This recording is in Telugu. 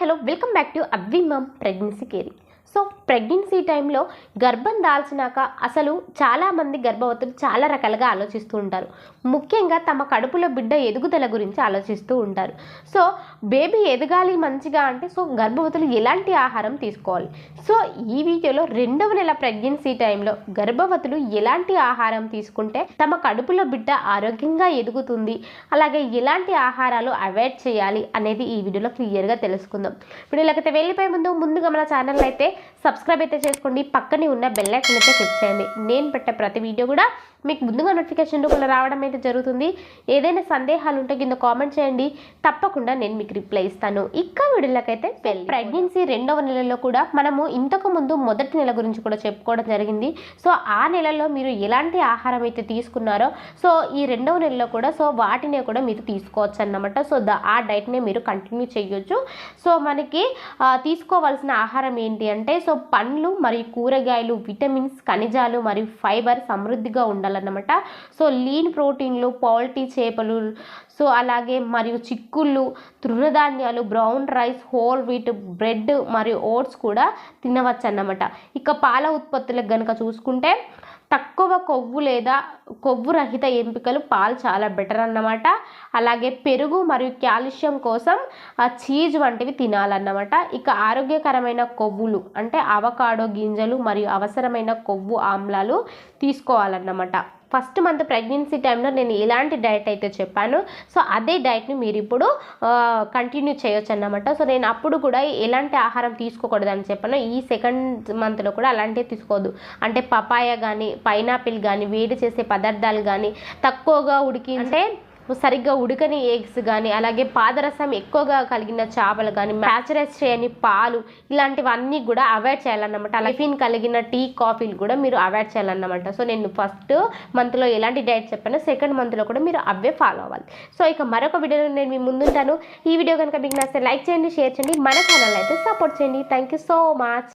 హలో వెల్కమ్ బ్యాక్ టు అవ్విమమ్ ప్రెగ్నెన్సీ కేరింగ్. సో ప్రెగ్నెన్సీ టైంలో గర్భం దాల్చినాక అసలు చాలామంది గర్భవతులు చాలా రకాలుగా ఆలోచిస్తూ ఉంటారు. ముఖ్యంగా తమ కడుపులో బిడ్డ ఎదుగుదల గురించి ఆలోచిస్తూ ఉంటారు. సో బేబీ ఎదగాలి మంచిగా అంటే సో గర్భవతులు ఎలాంటి ఆహారం తీసుకోవాలి? సో ఈ వీడియోలో రెండవ నెల ప్రెగ్నెన్సీ టైంలో గర్భవతులు ఎలాంటి ఆహారం తీసుకుంటే తమ కడుపులో బిడ్డ ఆరోగ్యంగా ఎదుగుతుంది? అలాగే ఎలాంటి ఆహారాలు అవాయిడ్ చేయాలి అనేది ఈ వీడియోలో క్లియర్గా తెలుసుకుందాం. ఇప్పుడు ఇలాగైతే వెళ్ళిపోయే ముందు ముందుగా మన ఛానల్ అయితే సబ్స్క్రైబ్ అయితే చేసుకోండి. పక్కనే ఉన్న బెల్ ఐకన్ అయితే క్లిక్ చేయండి. నేను పెట్టే ప్రతి వీడియో కూడా మీకు ముందుగా నోటిఫికేషన్ రూపంలో రావడం అయితే జరుగుతుంది. ఏదైనా సందేహాలు ఉంటే కింద కామెంట్ చేయండి. తప్పకుండా నేను మీకు రిప్లై ఇస్తాను. ఇంకా వీడియోలకైతే ప్రెగ్నెన్సీ రెండవ నెలలో కూడా మనము ఇంతకు ముందు మొదటి నెల గురించి కూడా చెప్పుకోవడం జరిగింది. సో ఆ నెలలో మీరు ఎలాంటి ఆహారం అయితే తీసుకున్నారో సో ఈ రెండవ నెలలో కూడా సో వాటినే కూడా మీరు తీసుకోవచ్చు అన్నమాట. సో ద ఆ డైట్నే మీరు కంటిన్యూ చేయొచ్చు. సో మనకి తీసుకోవాల్సిన ఆహారం ఏంటి అంటే సో పండ్లు మరియు కూరగాయలు విటమిన్స్ ఖనిజాలు మరియు ఫైబర్ సమృద్ధిగా ఉండాలన్నమాట. సో లీన్ ప్రోటీన్లు పౌల్టీ చేపలు సో అలాగే మరియు చిక్కుళ్ళు తృణధాన్యాలు brown rice whole wheat bread మరియు ఓట్స్ కూడా తినవచ్చు అన్నమాట ఇక పాల ఉత్పత్తులకు కనుక చూసుకుంటే తక్కువ కొవ్వు లేదా కొవ్వు రహిత ఎంపికలు పాలు చాలా బెటర్ అన్నమాట. అలాగే పెరుగు మరియు కాల్షియం కోసం ఆ చీజ్ వంటివి తినాలన్నమాట. ఇక ఆరోగ్యకరమైన కొవ్వులు అంటే అవకాడో గింజలు మరియు అవసరమైన కొవ్వు ఆమ్లాలు తీసుకోవాలన్నమాట. ఫస్ట్ మంత్ ప్రెగ్నెన్సీ టైంలో నేను ఎలాంటి డైట్ అయితే చెప్పాను. సో అదే డైట్ని మీరు ఇప్పుడు కంటిన్యూ చేయొచ్చు అన్నమాట సో నేను అప్పుడు కూడా ఎలాంటి ఆహారం తీసుకోకూడదు అని చెప్పాను. ఈ సెకండ్ మంత్లో కూడా అలాంటివి తీసుకోవద్దు అంటే పపాయ కానీ పైనాపిల్ కానీ వేడి చేసే పదార్థాలు కానీ తక్కువగా ఉడికి అంటే సరిగ్గా ఉడకని ఎగ్స్ కానీ అలాగే పాదరసం ఎక్కువగా కలిగిన చేపలు కానీ మ్యాచరైజ్ చేయని పాలు ఇలాంటివన్నీ కూడా అవాయిడ్ చేయాలన్నమాట. లైఫిన్ కలిగిన టీ కాఫీలు కూడా మీరు అవాయిడ్ చేయాలన్నమాట. సో నేను ఫస్ట్ మంత్లో ఎలాంటి డైట్ చెప్పానో సెకండ్ మంత్లో కూడా మీరు అవే ఫాలో అవ్వాలి. సో ఇక మరొక వీడియోలో నేను మీ ముందుంటాను. ఈ వీడియో కనుక మీకు నచ్చితే లైక్ చేయండి షేర్ చేయండి. మన ఛానల్ అయితే సపోర్ట్ చేయండి. Thank you so much.